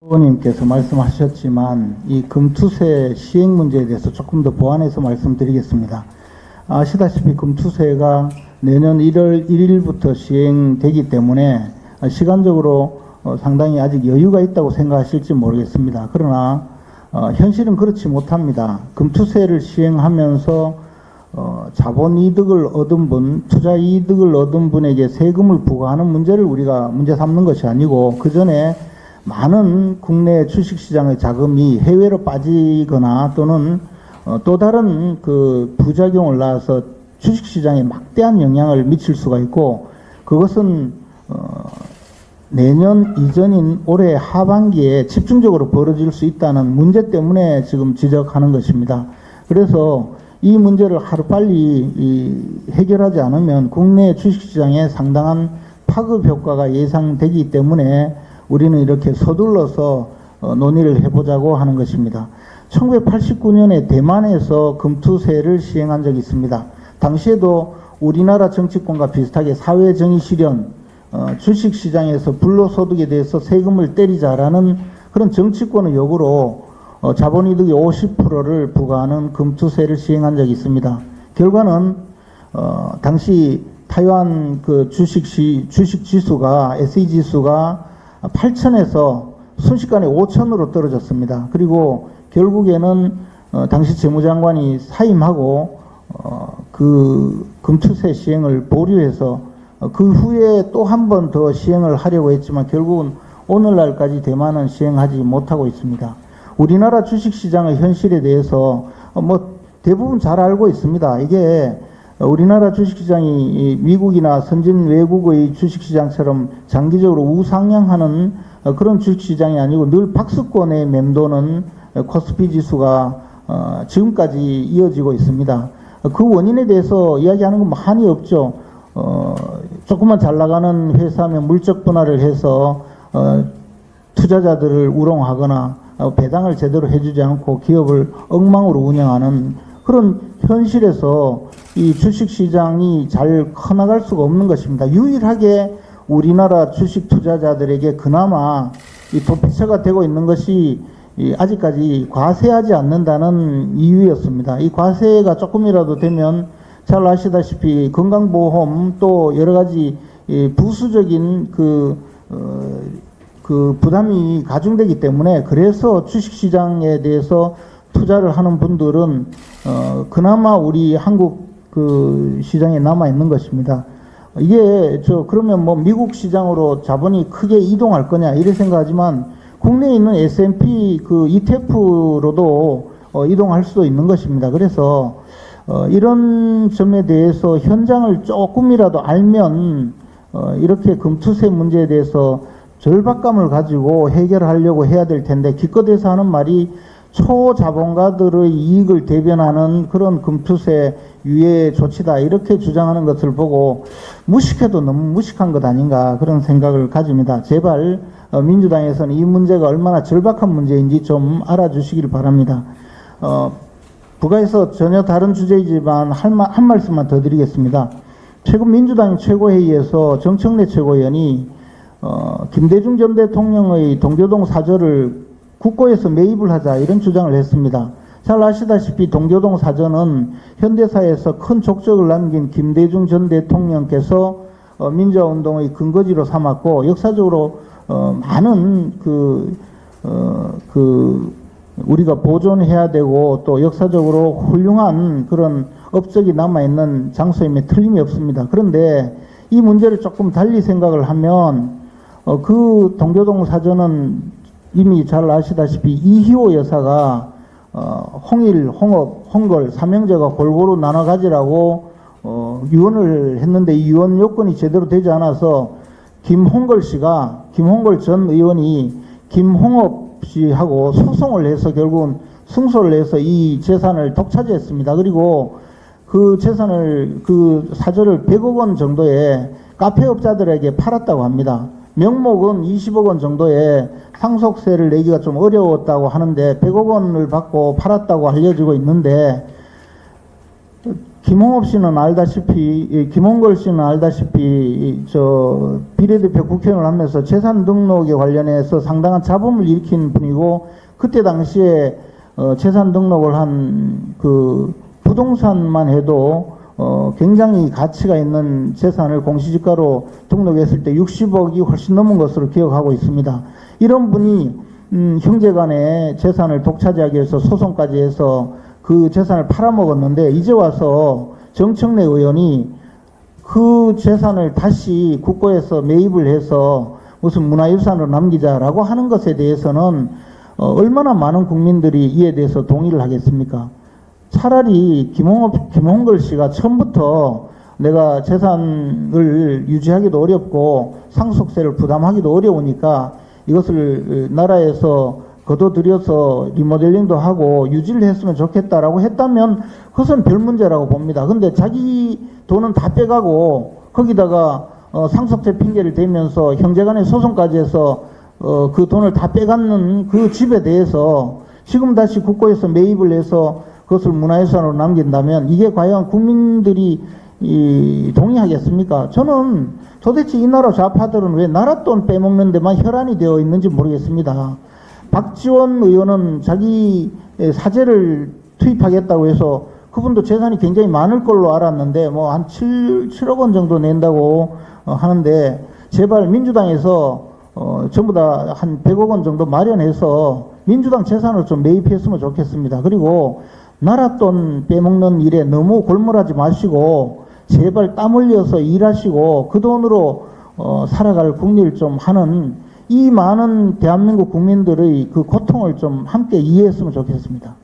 의원님께서 말씀하셨지만 이 금투세 시행 문제에 대해서 조금 더 보완해서 말씀드리겠습니다. 아시다시피 금투세가 내년 1월 1일부터 시행되기 때문에 시간적으로 어, 상당히 아직 여유가 있다고 생각하실지 모르겠습니다. 그러나 어, 현실은 그렇지 못합니다. 금투세를 시행하면서 어, 자본 이득을 얻은 분, 투자 이득을 얻은 분에게 세금을 부과하는 문제를 우리가 문제 삼는 것이 아니고 그 전에 많은 국내 주식시장의 자금이 해외로 빠지거나 또는 어, 또 다른 그 부작용을 낳아서 주식시장에 막대한 영향을 미칠 수가 있고 그것은 어, 내년 이전인 올해 하반기에 집중적으로 벌어질 수 있다는 문제 때문에 지금 지적하는 것입니다. 그래서 이 문제를 하루빨리 이 해결하지 않으면 국내 주식시장에 상당한 파급 효과가 예상되기 때문에 우리는 이렇게 서둘러서 어, 논의를 해보자고 하는 것입니다. 1989년에 대만에서 금투세를 시행한 적이 있습니다. 당시에도 우리나라 정치권과 비슷하게 사회정의 실현, 어, 주식시장에서 불로소득에 대해서 세금을 때리자라는 그런 정치권의 요구로 어, 자본이득의 50%를 부과하는 금투세를 시행한 적이 있습니다. 결과는 어, 당시 타이완 그 주식 시 주식 지수가 SE 지수가 8천에서 순식간에 5천으로 떨어졌습니다. 그리고 결국에는 어, 당시 재무장관이 사임하고 어, 그 금투세 시행을 보류해서 어, 그 후에 또 한 번 더 시행을 하려고 했지만 결국은 오늘날까지 대만은 시행하지 못하고 있습니다. 우리나라 주식시장의 현실에 대해서 어, 뭐 대부분 잘 알고 있습니다. 이게 우리나라 주식시장이 이 미국이나 선진 외국의 주식시장처럼 장기적으로 우상향하는 어, 그런 주식시장이 아니고 늘 박스권에 맴도는 어, 코스피 지수가 어, 지금까지 이어지고 있습니다. 어, 그 원인에 대해서 이야기하는 건 많이 없죠. 어, 조금만 잘 나가는 회사면 물적 분할을 해서 어, 투자자들을 우롱하거나 어, 배당을 제대로 해주지 않고 기업을 엉망으로 운영하는 그런 현실에서 이 주식시장이 잘 커나갈 수가 없는 것입니다. 유일하게 우리나라 주식 투자자들에게 그나마 이 도피처가 되고 있는 것이 이 아직까지 과세하지 않는다는 이유였습니다. 이 과세가 조금이라도 되면 잘 아시다시피 건강보험 또 여러 가지 이 부수적인 그, 어, 그 부담이 가중되기 때문에 그래서 주식시장에 대해서 투자를 하는 분들은 어, 그나마 우리 한국 그 시장에 남아 있는 것입니다. 이게 저 그러면 뭐 미국 시장으로 자본이 크게 이동할 거냐 이래 생각하지만 국내에 있는 S&P 그 ETF로도 어, 이동할 수도 있는 것입니다. 그래서 어, 이런 점에 대해서 현장을 조금이라도 알면 어, 이렇게 금투세 문제에 대해서 절박감을 가지고 해결하려고 해야 될 텐데 기껏해서 하는 말이 초자본가들의 이익을 대변하는 그런 금투세 유예 조치다 이렇게 주장하는 것을 보고 무식해도 너무 무식한 것 아닌가 그런 생각을 가집니다. 제발 어, 민주당에서는 이 문제가 얼마나 절박한 문제인지 좀 알아주시길 바랍니다. 어, 부가에서 전혀 다른 주제이지만 할 마- 한 말씀만 더 드리겠습니다. 최근 민주당 최고회의에서 정청래 최고위원이 어, 김대중 전 대통령의 동교동 사저를 국고에서 매입을 하자 이런 주장을 했습니다. 잘 아시다시피 동교동 사저는 현대사에서 큰 족적을 남긴 김대중 전 대통령께서 어, 민주화운동의 근거지로 삼았고 역사적으로 어, 많은 그, 어, 그 우리가 보존해야 되고 또 역사적으로 훌륭한 그런 업적이 남아있는 장소임에 틀림이 없습니다. 그런데 이 문제를 조금 달리 생각을 하면 어, 그 동교동 사전은 이미 잘 아시다시피 이희호 여사가 어, 홍일, 홍업, 홍걸, 삼형제가 골고루 나눠 가지라고 어, 유언을 했는데 이 유언 요건이 제대로 되지 않아서 김홍걸 씨가 김홍걸 전 의원이 김홍업 씨하고 소송을 해서 결국은 승소를 해서 이 재산을 독차지했습니다. 그리고 그 재산을 그 사저를 100억 원 정도의 카페 업자들에게 팔았다고 합니다. 명목은 20억 원 정도의 상속세를 내기가 좀 어려웠다고 하는데 100억 원을 받고 팔았다고 알려지고 있는데 김홍업 씨는 알다시피, 이 김홍걸 씨는 알다시피, 이 저, 비례대표 국회의원을 하면서 재산 등록에 관련해서 상당한 잡음을 일으킨 분이고, 그때 당시에, 어, 재산 등록을 한 그 부동산만 해도, 어, 굉장히 가치가 있는 재산을 공시지가로 등록했을 때 60억이 훨씬 넘은 것으로 기억하고 있습니다. 이런 분이, 음, 형제 간의 재산을 독차지하기 위해서 소송까지 해서 그 재산을 팔아먹었는데 이제 와서 정청래 의원이 그 재산을 다시 국고에서 매입을 해서 무슨 문화유산으로 남기자라고 하는 것에 대해서는 어, 얼마나 많은 국민들이 이에 대해서 동의를 하겠습니까? 차라리 김홍업, 김홍걸 씨가 처음부터 내가 재산을 유지하기도 어렵고 상속세를 부담하기도 어려우니까 이것을 나라에서 거둬들여서 리모델링도 하고 유지를 했으면 좋겠다라고 했다면 그것은 별 문제라고 봅니다. 근데 자기 돈은 다 빼가고 거기다가 어, 상속세 핑계를 대면서 형제간의 소송까지 해서 어, 그 돈을 다 빼갔는 그 집에 대해서 지금 다시 국고에서 매입을 해서 그것을 문화유산으로 남긴다면 이게 과연 국민들이 이 동의하겠습니까? 저는 도대체 이 나라 좌파들은 왜 나라 돈 빼먹는 데만 혈안이 되어 있는지 모르겠습니다. 박지원 의원은 자기 사제를 투입하겠다고 해서 그분도 재산이 굉장히 많을 걸로 알았는데 뭐 한 7, 7억 원 정도 낸다고 어, 하는데 제발 민주당에서 어, 전부 다 한 100억 원 정도 마련해서 민주당 재산을 좀 매입했으면 좋겠습니다. 그리고 나라 돈 빼먹는 일에 너무 골몰하지 마시고 제발 땀 흘려서 일하시고 그 돈으로 어, 살아갈 국리를 좀 하는 이 많은 대한민국 국민들의 그 고통을 좀 함께 이해했으면 좋겠습니다.